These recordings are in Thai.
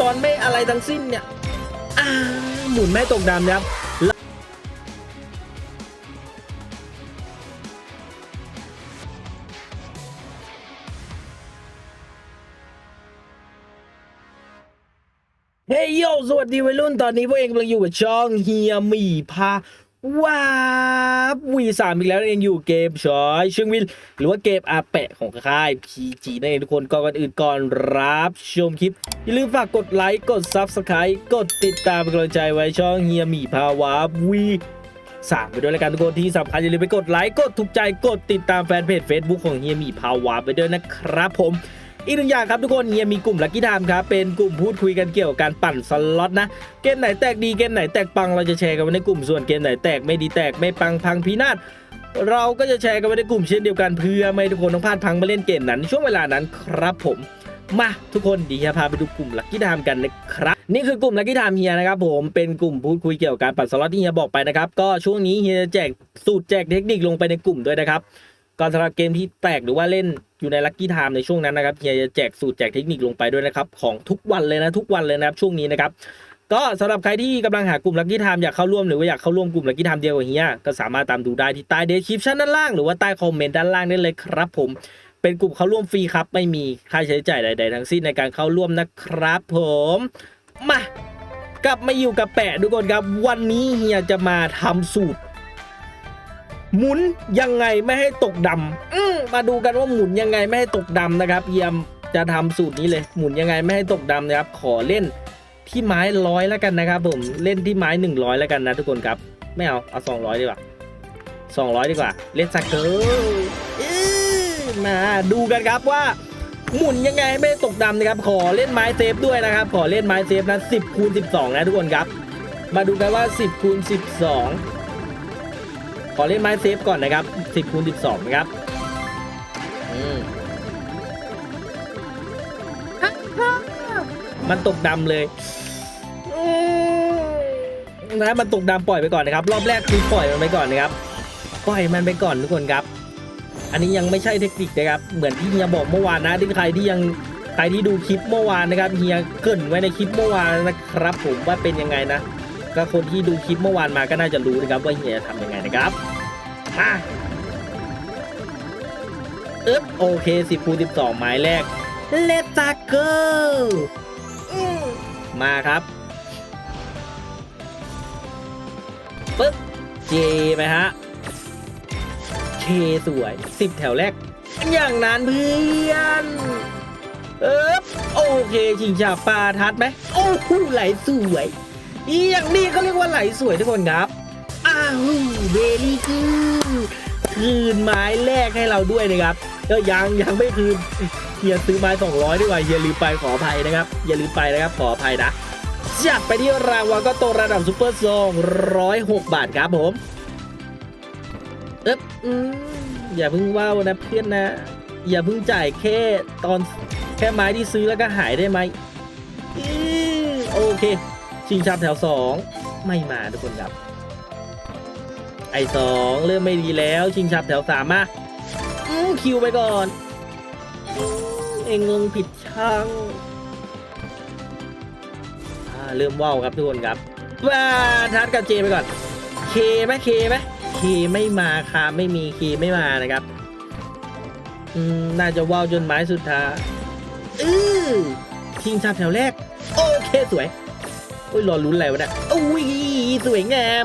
ตอนไม่อะไรทั้งสิ้นเนี่ยอ่าหมุนไม่ตกดำนะครับเฮ้ยโยสวัสดีวัยรุ่นตอนนี้พวกเองกำลังอยู่กับช่องเฮียมีพา ว้าบวีสามอีกแล้วนั่นเองอยู่เกมชอยชึงวินหรือว่าเกมอาแปะของค่าย PG นั่นเองทุกคนก่อนอื่นก่อนรับชมคลิป อย่าลืมฝากกดไลค์กด Subscribe กดติดตามเป็นกำลังใจไว้ช่องเฮียมีพาวาวีสามไปด้วยแล้วกันทุกคนที่สำคัญอย่าลืมไปกดไลค์กดถูกใจกดติดตามแฟนเพจ Facebook ของเฮียมีพาวาไปด้วยนะครับผม อีกหนึ่งอย่างครับทุกคนเฮียมีกลุ่มลักกี้ไทม์ครับเป็นกลุ่มพูดคุยกันเกี่ยวกับการปั่นสล็อตนะเกมไหนแตกดีเกมไหนแตกปังเราจะแชร์กันไว้ในกลุ่มส่วนเกมไหนแตกไม่ดีแตกไม่ปังพังพินาศเราก็จะแชร์กันไว้ในกลุ่มเช่นเดียวกันเพื่อไม่ทุกคนต้องพลาดพังมาเล่นเกมนั้น ช่วงเวลานั้นครับผมมาทุกคนเดียวพาไปดูกลุ่มลักกี้ไทม์กันนะครับ นี่คือกลุ่มลักกี้ไทม์เฮียนะครับผมเป็นกลุ่มพูดคุยเกี่ยวกับการปั่นสล็อตที่เฮียบอกไปนะครับก็ช่วงนี้เฮียจะแจกสูตรแจกเทคนิคลงไปในกลุ่มด้วยนะครับก่อนสำหรับเกมที่แตกหรือว่าเล่น อยู่ในลั c กี้ไทม์ในช่วงนั้นนะครับเฮียจะแจกสูตรแจกเทคนิคลงไปด้วยนะครับของทุกวันเลยนะทุกวันเลยนะครับช่วงนี้นะครับก็สำหรับใครที่กำลังหากลุ่มลั c กี้ไทม์อยากเข้าร่วมหรือว่าอยากเข้าร่วมกลุ่มลั c กี้ไทม์เดียวกับเฮียก็สามารถตามดูได้ที่ใต้เดสคริปชันด้านล่างหรือว่าใต้คอมเมนต์ด้านล่างได้เลยครับผมเป็นกลุ่มเข้าร่วมฟรีครับ ไม่มีค่าใช้จ่ายใด ๆ ทั้งสิ้นในการเข้าร่วมนะครับผมมากลับมาอยู่กับแปะทุกคนครับ วันนี้เฮียจะมาทำสูตร หมุนยังไงไม่ให้ตกดำอืมมาดูกันว่าหมุนยังไงไม่ให้ตกดำนะครับเยี่ยมจะทำสูตรนี้เลยหมุนยังไงไม่ให้ตกดำนะครับ ขอเล่นที่ไม้ร้อยแล้วกันนะครับผมเล่นที่ไม้หนึ่งร้อยแล้วกันนะทุกคนครับ ไม่เอาเอาสองร้อยดีกว่าสองร้อยดีกว่าเล่นสักเกอร์มาดูกันครับว่าหมุนยังไงไม่ให้ตกดำนะครับ ขอเล่นไม้เซฟด้วยนะครับ ขอเล่นไม้เซฟนะสิบคูณสิบสองนะทุกคนครับ มาดูกันว่าสิบคูณสิบสอง ขอเล่นไม้เซฟก่อนนะครับ 10คูณ12 นะครับอืมมันตกดำเลยอืมนะมันตกดำปล่อยไปก่อนนะครับ รอบแรกคือปล่อยมันไปก่อนนะครับ ปล่อยมันไปก่อนทุกคนครับ อันนี้ยังไม่ใช่เทคนิคนะครับ เหมือนที่เฮียบอกเมื่อวานนะที่ใครที่ยังใครที่ดูคลิปเมื่อวานนะครับเฮียเกรินไว้ในคลิปเมื่อวานนะครับ ผมว่าเป็นยังไงนะ ก็คนที่ดูคลิปเมื่อวานมาก็น่าจะรู้นะครับว่าเฮียจะทำยังไงนะครับมาอึ๊บโอเค10คูณ12หมายแรก Let's go อืมมาครับปึ๊บเจไปฮะเคสวย10แถวแรก อย่างนั้นเพื่อนเอ๊บโอเคชิงชาปลาทัดไหมโอ้โหไหลสวย อย่างนี้เขาเรียกว่าไหลสวยทุกคนครับ อ้าวเวลี่คือคืนไม้แรกให้เราด้วยนะครับก็ยังยังไม่คืนเฮียซื้อไม้200ดีกว่าเฮียลืมไปขออภัยนะครับอย่าลืมไปนะครับขออภัยนะจัดไปที่รางวัลก็โตระดับซูเปอร์ซอง106บาทครับผมเอ๊บอย่าเพิ่งว่าวนะเพื่อนนะ อย่าเพิ่งจ่ายแค่ตอนแค่ไม้ที่ซื้อแล้วก็หายได้ไหมอืมโอเค ชิงชับแถวสองไม่มาทุกคนครับไอสองเริ่มไม่ดีแล้ว ชิงชับแถวสามมาอืมคิวไปก่อน เองงงผิดช่างเริ่มว่าวครับทุกคนครับว่าทัดกับเจไปก่อน เคไหมเคไหมเคไม่มาค่ะไม่มีเคไม่มานะครับอน่าจะว่าวจนไม้สุดท้ายอือชิงชับแถวแรก โอเคสวย โอ้ยรอลุ้นอะไรวะเนี่ยอุ้ยสวยงาม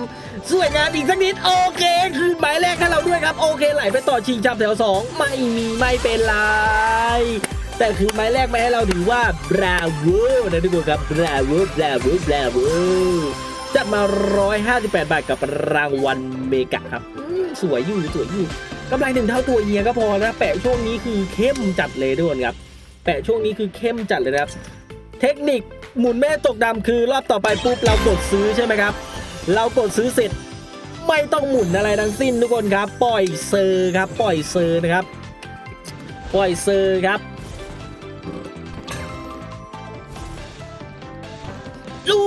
สวยงามอีกสักนิด โอเค คือหมายแรกให้เราด้วยครับ โอเค ไหลไปต่อชิงชับแถวสองไม่มีไม่เป็นไร แต่คือหมายแรกไม่ให้เราถือว่าบราโวนะทุกคนครับบราโวบราโวบราโวจัดมา 158 บาทกับรางวัลเมกะครับสวยอยู่สวยอยู่กำไรหนึ่งเท่าตัวเฮียก็พอนะแปะช่วงนี้คือเข้มจัดเลยทุกคนครับ แปะช่วงนี้คือเข้มจัดเลยครับ เทคนิค หมุนแม่ตกดำคือรอบต่อไปปุ๊บเรากดซื้อใช่ไหมครับ เรากดซื้อเสร็จ ไม่ต้องหมุนอะไรทั้งสิ้นทุกคนครับ ปล่อยเซอร์ครับ ปล่อยเซอร์นะครับ ปล่อยเซอร์ครับดู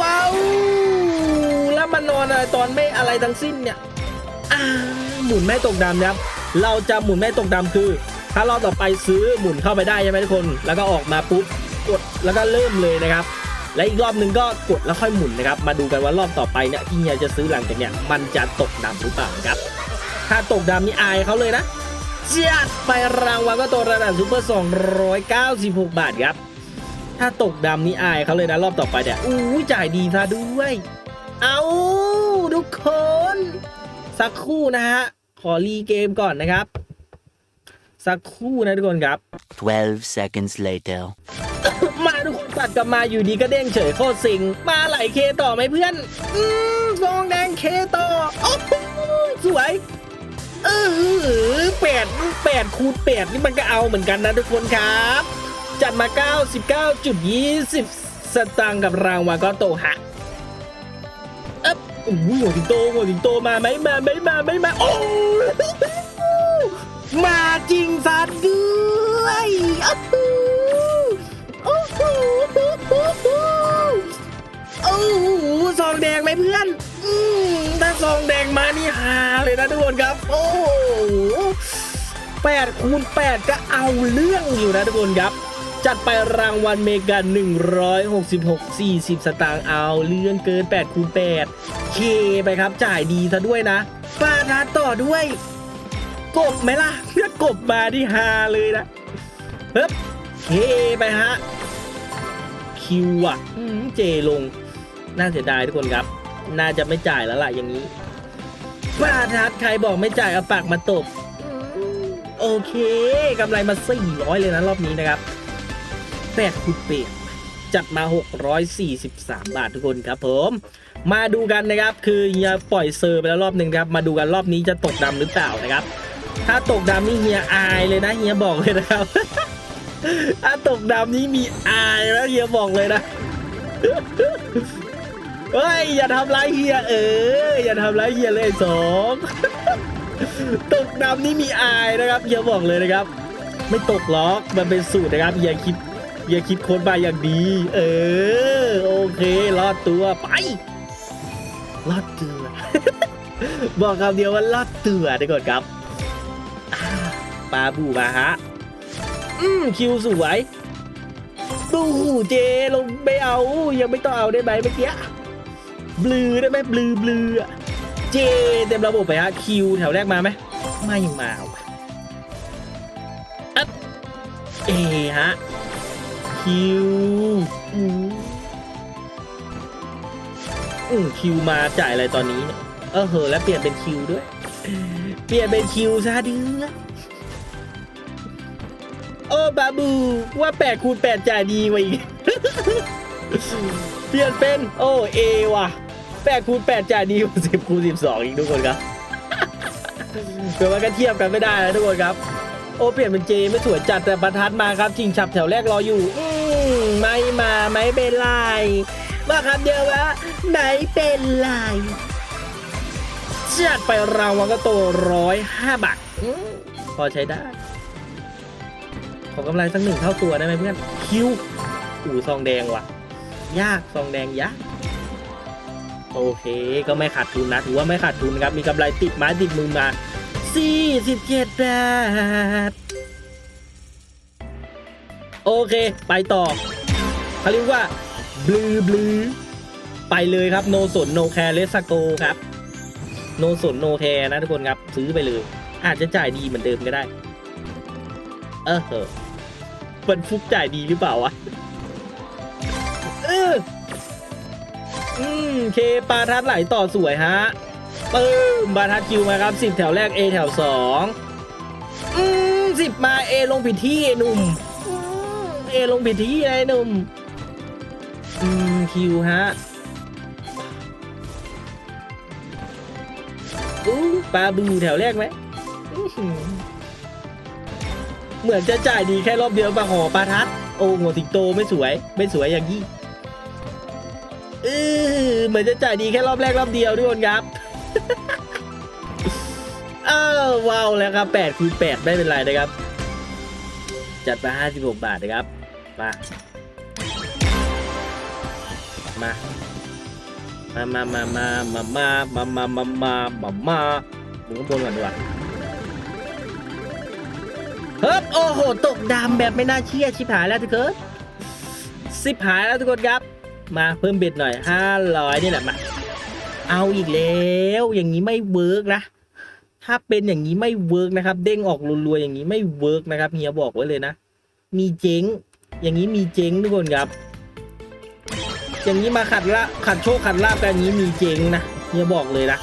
ว้าวแล้วมันนอนอะไรตอนไม่อะไรทั้งสิ้นเนี่ยหมุนแม่ตกดำครับ เราจะหมุนแม่ตกดำคือ ถ้ารอบต่อไปซื้อหมุนเข้าไปได้ใช่ไหมทุกคน แล้วก็ออกมาปุ๊บ กดแล้วก็เริ่มเลยนะครับ และอีกรอบหนึ่งก็กดแล้วค่อยหมุนนะครับ มาดูกันว่ารอบต่อไปเนี่ยที่เฮียจะซื้อหลังจากเนี่ยมันจะตกดำหรือเปล่าครับ ถ้าตกดำนี่อายเขาเลยนะจัดไปรางวัลก็ตัวระดับซูเปอร์296 บาทครับ ถ้าตกดำนี่อายเขาเลยนะรอบต่อไปเนี่ยอู้จ่ายดีซะด้วย เอาทุกคน สักครู่นะฮะ ขอรีเกมก่อนนะครับ สักครู่นะทุกคนครับ 12 seconds later. ตัดกลับมาอยู่ดีก็เด้งเฉยโคตรสิง มาไหลเคต่อไหมเพื่อน อืมฟองแดงเคต่อโอ้สวยเออแปดแปดคูณแปดนี่มันก็เอาเหมือนกันนะทุกคนครับ จัดมา 99.20 สตางค์กับรางวัลก็โตฮะเอ๊บโอ้โหหัวสิงโตหัวสิงโตมาไหมมาไหมมาไหมมาโอ้มาจริงซะด้วยโอ้โหโอ้โห โอ้โหซองแดงไหมเพื่อน อืมถ้าซองแดงมานี่ฮาเลยนะทุกคนครับ โอ้โหแปดคูณแปดก็เอาเรื่องอยู่นะทุกคนครับ จัดไปรางวัลเมกา166 40 สตางค์เอาเรื่องเกิน8คูณ8เคไปครับจ่ายดีซะด้วยนะปาทาต่อด้วย กบไหมล่ะเพื่อกบมาที่ฮาเลยนะเฮ้ยเคไปฮะ คิวอะอืมเจลง น่าเสียดายทุกคนครับ น่าจะไม่จ่ายแล้วล่ะอย่างนี้ปาทัดใครบอกไม่จ่ายเอาปากมาตบอืมโอเคกำไรมา 400 เลยนะรอบนี้นะครับ8คูณเปดจัดมา 643 บาททุกคนครับผม มาดูกันนะครับ คือเฮียปล่อยเซอร์ไปแล้วรอบหนึ่งครับ มาดูกันรอบนี้จะตกดำหรือเปล่านะครับ ถ้าตกดำนี่เฮียอายเลยนะเฮียบอกเลยนะครับ ถ้าตกดำนี่มีอายนะเฮียบอกเลยนะเฮ้ยอย่าทำร้ายเฮียเอออย่าทำร้ายเฮียเลยสองตกดำนี่มีอายนะครับเฮียบอกเลยนะครับ ไม่ตกหรอกมันเป็นสูตรนะครับอย่าคิดอย่าคิดค้นมาอย่างดี เออโอเครอดตัวไปรอดตัว บอกคำเดียวว่า รอดตัวดีกว่าครับปลาบูมาฮะ อืมคิวสวยดูหูเจลงไม่เอา ยังไม่ต้องเอาได้ไหมเมื่อกี้บลือได้ไหมบลือบลือเจเต็มระบบไปฮะคิวแถวแรกมาไหมไม่มาวะอัพเอฮะคิวอืมอืมคิวมาจ่ายอะไรตอนนี้เนี่ยเออเหอะแล้วเปลี่ยนเป็นคิวด้วย เปลี่ยนเป็นคิวซะดื้อ โอ้บาบู ว่าแปดคูณแปดจ่ายดีกว่าอีก เปลี่ยนเป็นโอ้เอว่ะแปดคูณแปดจ่ายดีกว่าสิบคูณสิบสองอีกทุกคนครับเกิดว่าก็เทียบกันไม่ได้นะทุกคนครับ โอ้เปลี่ยนเป็นเจไม่สวยจัดแต่ประทัดมาครับชิงฉับแถวแรกรออยู่ อืมไม่มาไม่เป็นไรมาคำเดียวว่าไม่เป็นไรจัดไปรางวัลก็โตร้อยห้าบาทพอใช้ได้ ขอกำไรสักหนึ่งเท่าตัวได้ไหมเพื่อน คิวอูซองแดงว่ะ ยากซองแดงยากโอเค ก็ไม่ขาดทุนนะถือว่าไม่ขาดทุนครับ มีกำไรติดไม้ติดมือมา47บาทโอเค ไปต่อเขาเรียกว่าบลือบลือไปเลยครับโนสนโนแคร์เลสโกครับโนสนโนแคร์นะทุกคนครับ ซื้อไปเลย อาจจะจ่ายดีเหมือนเดิมก็ได้ เออ เหอะเป็นฟุกจ่ายดีหรือเปล่าวะเอออืมเคปาทัดไหลต่อสวยฮะปึ้มบาทัดคิวมาครับสิบแถวแรก A แถวสองอืมสิบมา A ลงผิดที่ไอ้หนุ่มอืม A ลงผิดที่ไอ้หนุ่มอืมคิวฮะอู้ปลาบูแถวแรกไหม เหมือนจะจ่ายดีแค่รอบเดียวปะหอปลาทัด โอ้หัวสิงโตไม่สวย ไม่สวยอย่างยี่เออเหมือนจะจ่ายดีแค่รอบแรกรอบเดียวทุกคนครับเออว้าวแล้วครับ8คูณ8ไม่เป็นไรนะครับ จัดมา 56 บาทนะครับ มา มา มา มา มา มา มา มา มา มา มา มา มาหมุนข้างบนก่อนดีกว่า เฮ้ยโอ้โห ตกดำแบบไม่น่าเชื่อชิบหายแล้วทุกคนสิบหายแล้วทุกคนครับ มาเพิ่มเบ็ดหน่อยห้าร้อยนี่แหละมา เอาอีกแล้ว อย่างนี้ไม่เวิร์กนะ ถ้าเป็นอย่างนี้ไม่เวิร์กนะครับ เด้งออกรัวๆอย่างนี้ไม่เวิร์กนะครับเฮียบอกไว้เลยนะ มีเจ๊ง อย่างนี้มีเจ๊งทุกคนครับ อย่างนี้มาขัดละขัดโชคขัดลาบกันอย่างนี้มีเจ๊งนะเฮียบอกเลยนะ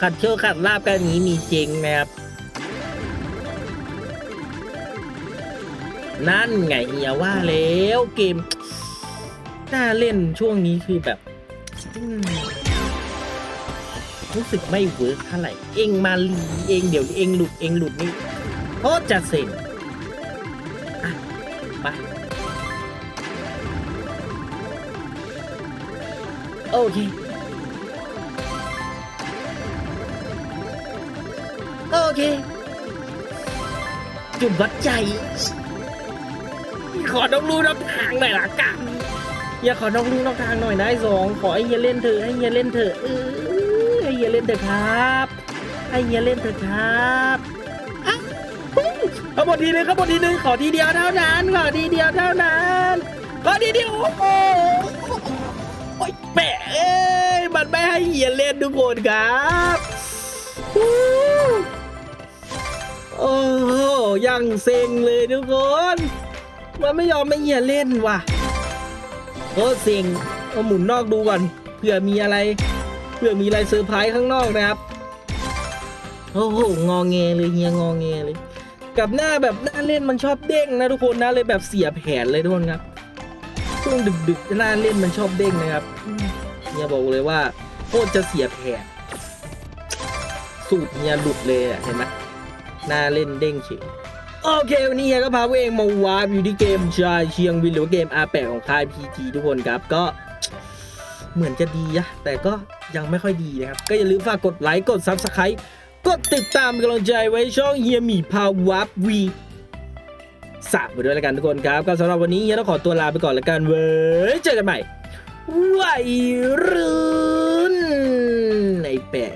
ขัดโชคขัดลาบกันอย่างนี้มีเจ๊งนะครับ นั่นไงเฮียว่าแล้วเกม น่าเล่นช่วงนี้คือแบบรู้สึกไม่เวิร์กเท่าไหร่ เองมาลีเองเดี๋ยวเองหลุดเองหลุดนี่โคตรจะเซ็งอะไปโอเคโอเคจุดวัดใจ ขอน้องรู้น้องทางหน่อยละกันอย่าขอน้องรู้น้องทางหน่อยนะไอ้สองขอให้เฮียเล่นเถอะให้เฮียเล่นเถอะเออให้เฮียเล่นเถอะครับให้เฮียเล่นเถอะครับอะปุ๊บเอาบททีนึงเขาบททีนึงขอทีเดียวเท่านั้น ขอทีเดียวเท่านั้นขอทีเดียวโอ้โหโอ้ยแปะเอ้ยมันไม่ให้เฮียเล่นทุกคนครับโอ้โหยังเซ็งเลยทุกคน มันไม่ยอมไม่เฮียเล่นว่ะโอ้สิงเอาหมุนนอกดูก่อนเผื่อมีอะไรเผื่อมีอะไรเซอร์ไพรส์ข้างนอกนะครับโอ้โหงอแงเลยเฮียงอแงเลย กับหน้าแบบหน้าเล่นมันชอบเด้งนะทุกคนนะเลยแบบเสียแผนเลยทุกคนครับช่วงดึกๆหน้าเล่นมันชอบเด้งนะครับเฮียบอกเลยว่าโคตรจะเสียแผนสูตรเฮียหลุดเลยอะเห็นไหมหน้าเล่นเด้งเฉย โอเควันนี้เฮียก็พาพวกเองมาวาร์ปอยู่ที่เกมชายเชียงวินหรือเกมอาแปของค่ายพีทีทุกคนครับก็ เหมือนจะดีนะแต่ก็ยังไม่ค่อยดีนะครับ ก็อย่าลืมฝากกดไลค์กดซับสไครต์กดติดตามกำลังใจไว้ช่องเฮียหมีพาวาร์ปวีสามไปด้วยแล้วกันทุกคนครับ ก็สำหรับวันนี้เฮียต้องขอตัวลาไปก่อนแล้วกันเว้ยเจอกันใหม่วัยรุ่นในแปะ